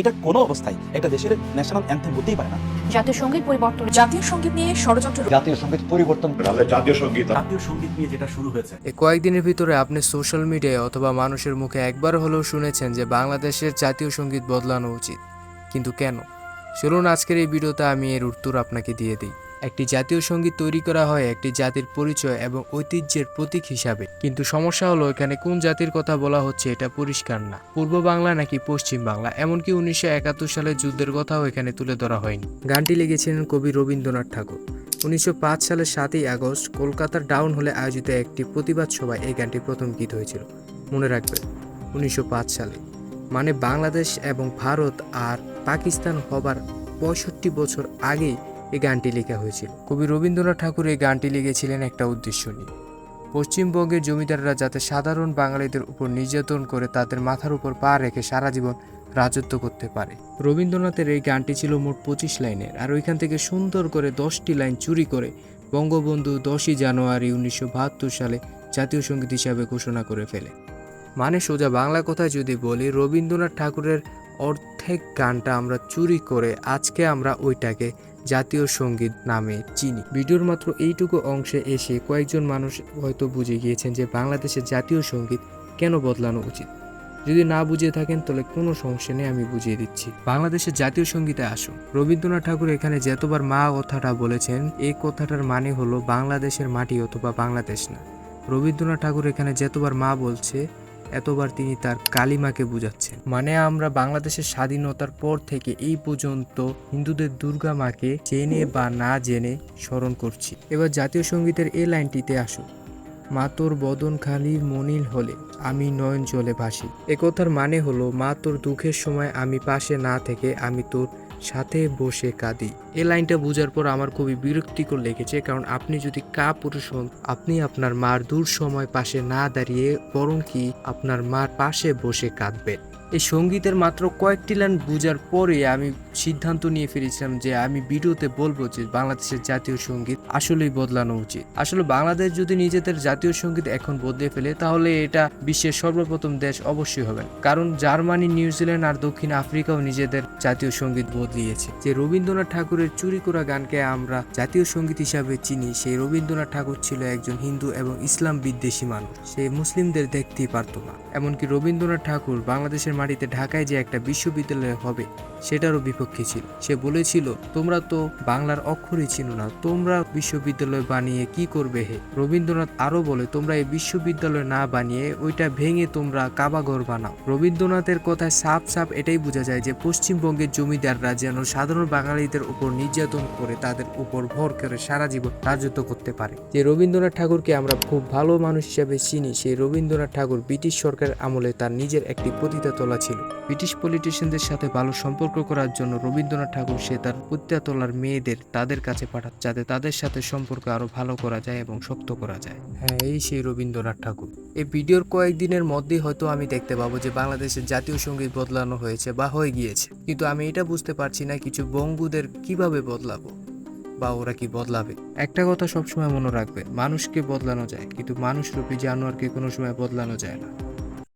এটা কোনো অবস্থায় একটা দেশের ন্যাশনাল অ্যান্থেম হতেই পারে না। জাতীয় সংগীত পরিবর্তন জাতীয় সংগীত নিয়ে ষড়যন্ত্র জাতীয় সংগীত পরিবর্তন জাতীয় সংগীত জাতীয় সংগীত নিয়ে যেটা শুরু হয়েছে। এই কয়েকদিনের ভিতরে আপনি সোশ্যাল মিডিয়ায় অথবা মানুষের মুখে একবার হলেও শুনেছেন যে বাংলাদেশের জাতীয় সংগীত বদলানো উচিত। কিন্তু কেন? চলুন আজকের এই ভিডিওতে আমি এর উত্তর আপনাকে দিয়ে দিই। একটি জাতীয় সংগীত তৈরি করা হয় একটি জাতির পরিচয় এবং ঐতিহ্যের প্রতীক হিসাবে। কিন্তু সমস্যা হলো এখানে কোন জাতির কথা বলা হচ্ছে এটা পরিষ্কার না। পূর্ব বাংলা নাকি পশ্চিম বাংলা? এমনকি উনিশশো একাত্তর সালের যুদ্ধের কথাও এখানে তুলে ধরা হয়নি। গানটি লিখেছিলেন কবি রবীন্দ্রনাথ ঠাকুর। উনিশশো সালের সাতই আগস্ট কলকাতার ডাউন হলে আয়োজিত একটি প্রতিবাদ সভায় এই গানটি প্রথম গীত হয়েছিল। মনে রাখবেন, উনিশশো পাঁচ সালে। মানে বাংলাদেশ এবং ভারত আর পাকিস্তান হবার পঁয়ষট্টি বছর আগেই এই গানটি লেখা হয়েছিল। কবি রবীন্দ্রনাথ ঠাকুর এই গানটি লিখেছিলেন একটা উদ্দেশ্য নিয়ে। পশ্চিমবঙ্গের জমিদাররা যাতে সাধারণ বাঙালিদের উপর নির্যাতন করে তাদের মাথার উপর পা রেখে সারা জীবন রাজত্ব করতে পারে। রবীন্দ্রনাথের এই গানটি ছিল মোট পঁচিশ লাইনের, আর ওইখান থেকে সুন্দর করে দশটি লাইন চুরি করে বঙ্গবন্ধু দশই জানুয়ারি উনিশশো বাহাত্তর সালে জাতীয় সংগীত হিসাবে ঘোষণা করে ফেলে। মানে সোজা বাংলা কথায় যদি বলি, রবীন্দ্রনাথ ঠাকুরের অর্ধেক গানটা আমরা চুরি করে আজকে আমরা ওইটাকে জাতীয় সংগীত নামে চিনি। ভিডিওর মাত্র এইটুকু অংশে এসে কয়েকজন মানুষ হয়তো বুঝে গিয়েছেন যে বাংলাদেশের জাতীয় সংগীত কেন বদলানো উচিত। যদি না বুঝে থাকেন, তাহলে কোনো সমস্যা নেই, আমি বুঝিয়ে দিচ্ছি। বাংলাদেশের জাতীয় সঙ্গীতে আসুন। রবীন্দ্রনাথ ঠাকুর এখানে যতবার মা কথাটা বলেছেন এই কথাটার মানে হলো বাংলাদেশের মাটি অথবা বাংলাদেশ না। রবীন্দ্রনাথ ঠাকুর এখানে যতবার মা বলছে এতবার তিনি তার কালিমাকে বুঝাচ্ছেন। মানে আমরা বাংলাদেশের স্বাধীনতার পর থেকে এই পর্যন্ত হিন্দুদের দুর্গা মাকে জেনে বা না জেনে স্মরণ করছি। এবার জাতীয় সঙ্গীতের এই লাইনটিতে আসুন। মা তোর বদন খালি মনিল হলে আমি নয়ন জলে ভাসি। একথার মানে হলো, মা তোর দুঃখের সময় আমি পাশে না থেকে আমি তোর সাথে বসে কাঁদি। এই লাইনটা বোঝার পর আমার খুবই বিরক্তিকর লেগেছে, কারণ আপনি যদি কা পুরুষ হন, আপনি আপনার মার দূর সময় পাশে না দাঁড়িয়ে, বরং কি আপনার মার পাশে বসে কাঁদবেন। এই সঙ্গীতের মাত্র কয়েকটি লাইন বোঝার পরে আমি সিদ্ধান্ত নিয়ে ফিরেছিলাম যে আমি ভিডিওতে বলব যে বাংলাদেশের জাতীয় সংগীত আসলেই বদলানো উচিত। আসলে বাংলাদেশ যদি নিজেদের জাতীয় সংগীত এখন বদলে ফেলে, তাহলে এটা বিশ্বের সর্বপ্রথম দেশ অবশ্যই হবে। কারণ জার্মানি নিউজিল্যান্ড আর দক্ষিণ আফ্রিকাও নিজেদের জাতীয় সংগীত বদলিয়েছে। যে রবীন্দ্রনাথ ঠাকুরের চুরি করা গানকে আমরা জাতীয় সংগীত হিসাবে চিনি সেই রবীন্দ্রনাথ ঠাকুর ছিল একজন হিন্দু এবং ইসলাম বিদ্বেষী মানুষ। সে মুসলিমদের দেখতেই পারতো না। এমনকি রবীন্দ্রনাথ ঠাকুর বাংলাদেশের মাটিতে ঢাকায় যে একটা বিশ্ববিদ্যালয় হবে, সেটারও বিপক্ষে ছিল। সে বলেছিল, তোমরা তো বাংলার অক্ষরই ছিল না, তোমরা বিশ্ববিদ্যালয় বানিয়ে কি করবে হে? রবীন্দ্রনাথ আরও বলে, তোমরা এই বিশ্ববিদ্যালয় না বানিয়ে ওইটা ভেঙে তোমরা কাবাঘর বানাও। রবীন্দ্রনাথের কথায় সাপ সাপ এটাই বোঝা যায় যে, পশ্চিমবঙ্গের জমিদাররা যেন সাধারণ বাঙালিদের উপর নির্যাতন করে তাদের উপর ভর করে সারা জীবন রাজত্ব করতে পারে। যে রবীন্দ্রনাথ ঠাকুরকে আমরা খুব ভালো মানুষ হিসেবে চিনি, সেই রবীন্দ্রনাথ ঠাকুর ব্রিটিশ সরকারের আমলে তার নিজের একটি পতিতা তোলা ছিল। ব্রিটিশ পলিটিশিয়ানদের সাথে ভালো সম্পর্ক করার জন্য রবীন্দ্রনাথ ঠাকুর সে তার পতিতা তোলার মেয়েদের তাদের কাছে পাঠাত যাতে তাদের সাথে সম্পর্ক আরও ভালো করা যায় এবং শক্ত করা যায়। হ্যাঁ এই সেই রবীন্দ্রনাথ ঠাকুর। এই ভিডিওর কয়েকদিনের মধ্যেই হয়তো আমি দেখতে পাবো যে বাংলাদেশের জাতীয় সংগীত বদলানো হয়েছে বা হয়ে গিয়েছে। কিন্তু আমি এটা বুঝতে পারছি না কিছু বঙ্গুদের কীভাবে বদলাবো বা ওরা কি বদলাবে। একটা কথা সবসময় মনে রাখবে মানুষকে বদলানো যায় কিন্তু মানুষ রূপী জানোয়ারকে কোনো সময় বদলানো যায় না।